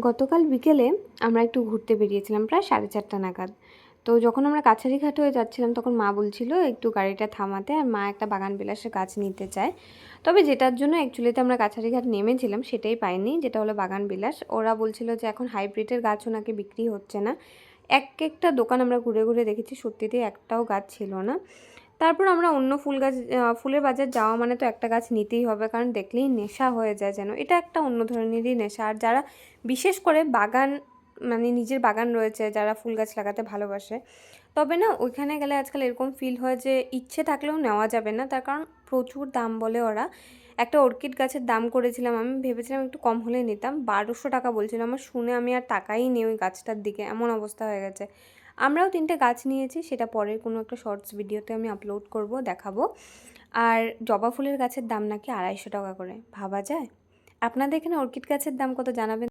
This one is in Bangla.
গতকাল বিকেলে আমরা একটু ঘুরতে বেরিয়েছিলাম প্রায় সাড়ে চারটা নাগাদ। তো যখন আমরা কাছারি ঘাট হয়ে যাচ্ছিলাম, তখন মা বলছিল, একটু গাড়িটা থামাতে। আর মা একটা বাগান বিলাসের গাছ নিতে চায়। তবে যেটার জন্য অ্যাকচুয়ালিতে আমরা কাছারি ঘাট নেমেছিলাম, সেটাই পাইনি, যেটা হলো বাগান বিলাস। ওরা বলছিল যে, এখন হাইব্রিডের গাছও নাকি বিক্রি হচ্ছে না। এক একটা দোকান আমরা ঘুরে ঘুরে দেখেছি, সত্যিতেই একটাও গাছ ছিল না। তারপর আমরা অন্য ফুল গাছ ফুলের বাজার যাওয়া মানে তো একটা গাছ নিতেই হবে, কারণ দেখলেই নেশা হয়ে যায় যেন। এটা একটা অন্য ধরনেরই নেশা। আর যারা বিশেষ করে বাগান মানে নিজের বাগান রয়েছে, যারা ফুল গাছ লাগাতে ভালোবাসে, তবে না ওইখানে গেলে আজকাল এরকম ফিল হয় যে ইচ্ছে থাকলেও নেওয়া যাবে না। তার কারণ প্রচুর দাম বলে ওরা। একটা অর্কিড গাছের দাম করেছিলাম আমি, ভেবেছিলাম একটু কম হলে নিতাম। বারোশো টাকা বলছিল। আমার শুনে আমি আর টাকাই নেই ওই গাছটার দিকে। এমন অবস্থা হয়ে গেছে। আমরাও তিনটে গাছ নিয়েছি, সেটা পরের কোনো একটা শর্টস ভিডিওতে আমি আপলোড করব, দেখাবো। আর জবা ফুলের গাছের দাম নাকি আড়াইশো টাকা করে, ভাবা যায়? আপনাদের এখানে অর্কিড গাছের দাম কত জানাবেন?